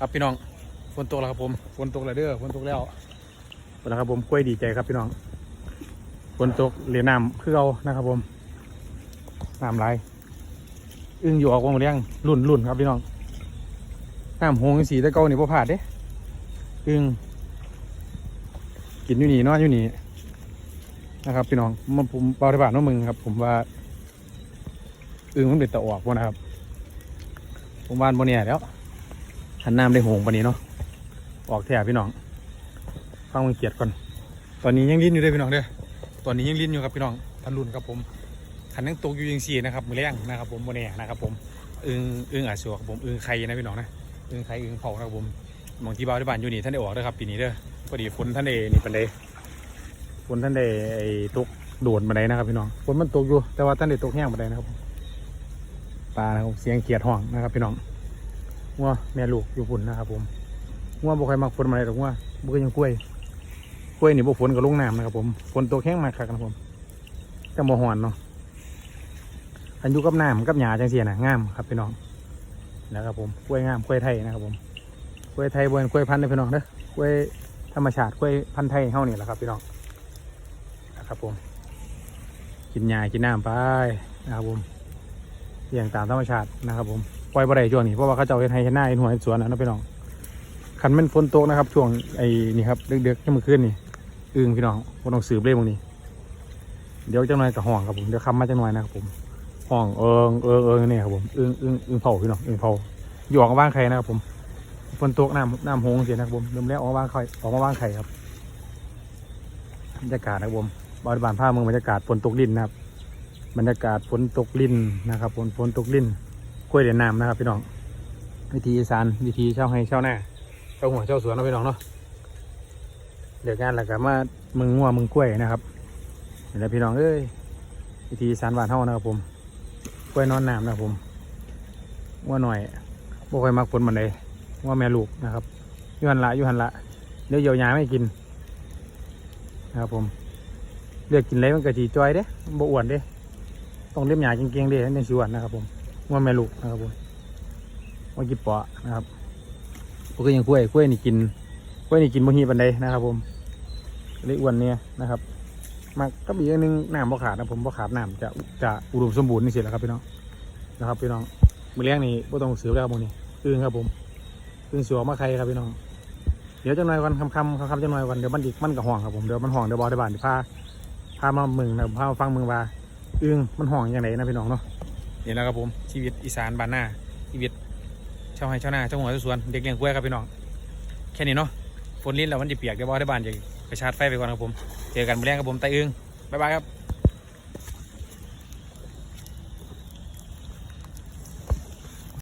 ครับพี่น้องฝนตกแล้วครับผมฝนตกแล้วเด้อฝนตกแล้วนแล้วครับผมกล้วยดีใจครับพี่น้องฝนตกเหรียน้ำคือเอานะครับผมน้ำไหลอึ้งอยู่ออกวงเลี้ยงรุ่นรุ่นครับพี่น้องน้ำหงสีตะเกานี่พ่ผ่าดเด้อึ้งกินอยู่นี่นอนอยู่นี่นะครับ พี่น้องมันผมเบาที่บ้านน้องมึงครับ ผมว่าอึ้งมันเป็นตะออกพวกนะครับ ผมวานบนเนียแล้ว หันน้ำได้หงปนนี้เนาะออกแถบพี่น้องฟังมันเกียดก่อน ตอนนี้ยังลิ้นอยู่เด้วยพี่น้องเด้อตอนนี้ยังลิ้นอยู่ครับพี่น้องทันรุนครับผมขันยังตกอยู่ยังสี่นะครับมือแรงนะครับผมโมเน่นะครับผมอึงอึงอาจสวครับผมอึงไข่นะพี่น้องนะอึงไข่อึงเผานะครับผมบางที่บ้านที่บ้านอยู่นี่ท่านได้ออกด้อครับปีนี้เด้อพอดีฝนท่านได้นี่ปันใดฝนท่านได้ไอ้ตกโดดมาได้นะครับพี่น้องฝนมันตกอยู่แต่ว่าท่านได้ตกแห้งมาได้นะครับปลานะครับเสียงเกียดห้องนะครับพี่น้อง งัวแม่ลูกอยู่ฝุ่นนะครับผมงัวบ่ใครมักฝนมาเลยหรอกงัวบ่คือยังกล้วยกล้วยนี่บ่ฝนก็ลงน้ำนะครับผมฝนตกแห้งมากครับผมแต่บ่ฮ้อนเนาะอันยู่กับน้ำกับหญ้าจังซี่น่ะงามครับพี่น้องนะครับผมกล้วยงามกล้วยไทยนะครับผมกล้วยไทยบ่เป็นกล้วยพันธุ์พี่น้องเด้อกล้วยธรรมชาติกล้วยพันธุ์ไทยเฮานี่แหละครับพี่น้องนะครับผม กินหญ้ากินน้ำไปนะครับผม เลี้ยงตามธรรมชาตินะครับผมปล่อยบ่ได้ช่วงนี้เพราะว่าเขาเจ้าเฮ็ดให้เฮ็ดหน้าเฮ็ดหัวเฮ็ดสวนนะพี่น้องคันแมันฝนตกนะครับ ช่วงไอ้นี่ครับเด็กๆที่มื่อคืนนี่อึ้งพี่น้องบ่ต้องสืบเลยบางนี้ เดี๋ยวจังหน่อยกับห้องครับผมเดี๋ยวคำมาจังหน่อยนะครับผมห้องเอิงเอิงเอิงนี่ครับผมอึ้งอึ้งอึ้งเผาพี่น้องอึ้งเผาอยู่ออกมาว่างไข่นะครับผมฝนตกน้ำน้ำหงเสียนะครับผมเริ่มแล้วออกมาว่างไข่ออกมาว่างไข่ครับบรรยากาศนะครับผมบริบาลภาพเมืองบรรยากาศฝนตกลินนะครับ บรรยากาศฝนตกลินนะครับฝนฝนตกลินกล้วยเด่นน้ำนะครับพี่น้องวิธีอีสานวิธีเช่าให้เช่าหน้าเช่าหัวเช่าสวนนะพี่น้องเนาะเดี๋ยวงานแล้วก็มามึงงัวมึงกล้วยนะครับเห็นแล้วพี่น้องเอ้ยวิธีอีสานบ้านเฮานะครับผมกล้วยนอนน้ำนะครับผมงัวหน่อยบ่ค่อยมักฝนมันเลยงัวแม่ลูกนะครับยูหันละยูหันละเดี๋ยวเยียวยาไม่กินนะครับผมเลือกกินอะไรมันก็จีจอยเด้บ่อ้วนเด้ ต้องเลี้ยงหยาเก่งๆเด้ในสวนนะครับ ผมว่าแม่ลูกนะครับผมว่ากิบปอนะครับผมก็ยังกล้วยกล้วยนี่กินกล้วยนี่กินบางทีปันใดนะครับ ผมเลยอ้วนเนี่ยนะครับมากก็มีอันหนึงน้ำบ่ขาดนะผมบ่ขาดน้ำจะจะอุดมสมบูรณ์นี่สิแหละครับพี่น้องนะครับพี่น้องมือเลี้ยงนี่บ่ต้องซื้อแล้วครับหมนี่อึ้งครับผมอึ้งสัวมาใครครับพี่น้อง เดี๋ยวจังหน่อยวันคำคำคำคำจังหน่อยวันเดี๋ยวมันดิมันกับห่วงครับผมเดี๋ยวมันห่วงเดี๋ยวบอได้บานเดี๋ยวพาพามาเมืองนะพามาฟังเมืองว่า อึ้งมันห่องอย่างไรนะพี่น้องเนาะนี่แหละครับผมชีวิตอีสานบ้านหน้าชีวิตชาวไร่ชาวนาชาวหัวชาวสวนเด็กเลี้ยงกล้วยครับพี่น้องแค่นี้เนาะฝนลิ้นแล้วมันจะเปียกเดี๋ยวบอได้บ้านจะไปชาร์จไฟไปก่อนครับผม เจอกันมื้อแรงครับผมไตอึงบ๊ายบายครับ